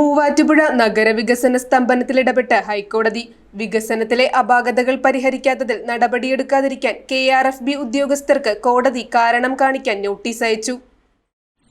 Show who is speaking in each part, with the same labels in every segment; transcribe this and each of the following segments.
Speaker 1: മൂവാറ്റുപുഴ നഗരവികസന സ്തംഭനത്തിൽ ഇടപെട്ട് ഹൈക്കോടതി. വികസനത്തിലെ അപാകതകൾ പരിഹരിക്കാത്തതിൽ നടപടിയെടുക്കാതിരിക്കാൻ കെ ആർ എഫ് ബി ഉദ്യോഗസ്ഥർക്ക് കോടതി കാരണം കാണിക്കാൻ നോട്ടീസ് അയച്ചു.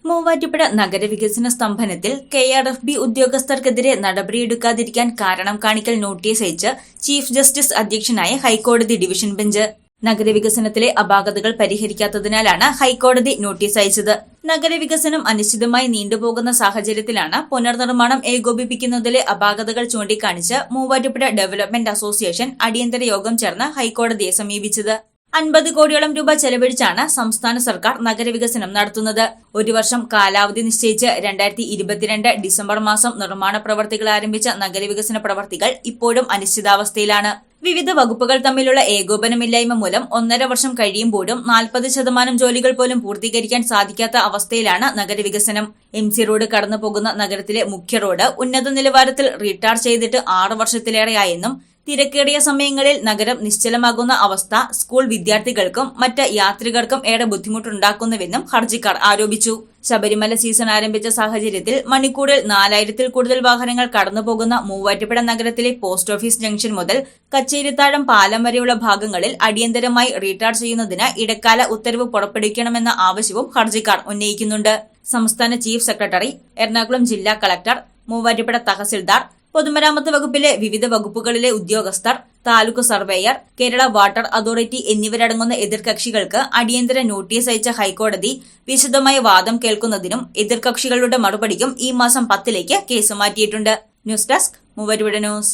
Speaker 2: മൂവാറ്റുപുഴ നഗരവികസന സ്തംഭനത്തിൽ കെ ആർ എഫ് ബി ഉദ്യോഗസ്ഥർക്കെതിരെ നടപടിയെടുക്കാതിരിക്കാൻ കാരണം കാണിക്കൽ നോട്ടീസ് അയച്ച് ചീഫ് ജസ്റ്റിസ് അധ്യക്ഷനായ ഹൈക്കോടതി ഡിവിഷൻ ബെഞ്ച്. നഗരവികസനത്തിലെ അപാകതകൾ പരിഹരിക്കാത്തതിനാലാണ് ഹൈക്കോടതി നോട്ടീസ് അയച്ചത്. നഗരവികസനം അനിശ്ചിതമായി നീണ്ടുപോകുന്ന സാഹചര്യത്തിലാണ് പുനർനിർമ്മാണം ഏകോപിപ്പിക്കുന്നതിലെ അപാകതകൾ ചൂണ്ടിക്കാണിച്ച് മൂവാറ്റുപുഴ ഡെവലപ്മെന്റ് അസോസിയേഷൻ അടിയന്തര യോഗം ചേർന്ന് ഹൈക്കോടതിയെ സമീപിച്ചത്. അൻപത് കോടിയോളം രൂപ ചെലവഴിച്ചാണ് സംസ്ഥാന സർക്കാർ നഗരവികസനം നടത്തുന്നത്. ഒരു വർഷം കാലാവധി നിശ്ചയിച്ച് രണ്ടായിരത്തി ഇരുപത്തിരണ്ട് ഡിസംബർ മാസം നിർമ്മാണ പ്രവർത്തികൾ ആരംഭിച്ച നഗരവികസന പ്രവർത്തികൾ ഇപ്പോഴും അനിശ്ചിതാവസ്ഥയിലാണ്. വിവിധ വകുപ്പുകൾ തമ്മിലുള്ള ഏകോപനമില്ലായ്മ മൂലം ഒന്നര വർഷം കഴിയുമ്പോഴും നാൽപ്പത് ശതമാനം ജോലികൾ പോലും പൂർത്തീകരിക്കാൻ സാധിക്കാത്ത അവസ്ഥയിലാണ് നഗരവികസനം. എം സി റോഡ് കടന്നു പോകുന്ന നഗരത്തിലെ മുഖ്യ റോഡ് ഉന്നത നിലവാരത്തിൽ റീടാർ ചെയ്തിട്ട് ആറ് വർഷത്തിലേറെയായെന്നും തിരക്കേറിയ സമയങ്ങളിൽ നഗരം നിശ്ചലമാകുന്ന അവസ്ഥ സ്കൂൾ വിദ്യാർത്ഥികൾക്കും മറ്റ് യാത്രികർക്കും ഏറെ ബുദ്ധിമുട്ടുണ്ടാക്കുന്നുവെന്നും ഹർജിക്കാർ ആരോപിച്ചു. ശബരിമല സീസൺ ആരംഭിച്ച സാഹചര്യത്തിൽ മണിക്കൂറിൽ നാലായിരത്തിൽ കൂടുതൽ വാഹനങ്ങൾ കടന്നുപോകുന്ന മൂവാറ്റുപുഴ നഗരത്തിലെ പോസ്റ്റ് ഓഫീസ് ജംഗ്ഷൻ മുതൽ കച്ചേരിത്താഴം പാലം വരെയുള്ള ഭാഗങ്ങളിൽ അടിയന്തരമായി റീചാർജ് ചെയ്യുന്നതിന് ഇടക്കാല ഉത്തരവ് പുറപ്പെടുവിക്കണമെന്ന ആവശ്യവും ഹർജിക്കാർ ഉന്നയിക്കുന്നുണ്ട്. സംസ്ഥാന ചീഫ് സെക്രട്ടറി എറണാകുളം ജില്ലാ കളക്ടർ മൂവാറ്റുപുഴ തഹസിൽദാർ പൊതുമരാമത്ത് വകുപ്പിലെ വിവിധ വകുപ്പുകളിലെ ഉദ്യോഗസ്ഥർ taluk surveyor Kerala water authority എന്നിവരടങ്ങുന്ന എതിർകക്ഷികൾക്ക് അടിയന്തര നോട്ടീസ് അയച്ച ഹൈക്കോടതി വിശദമായ വാദം കേൾക്കുന്നതിനും എതിർകക്ഷികളുടെ മറുപടിക്കും ഈ മാസം പത്തിലേക്ക് കേസ് മാറ്റിയിട്ടുണ്ട്. ന്യൂസ് ഡെസ്ക് മൂവരുടെ ന്യൂസ്.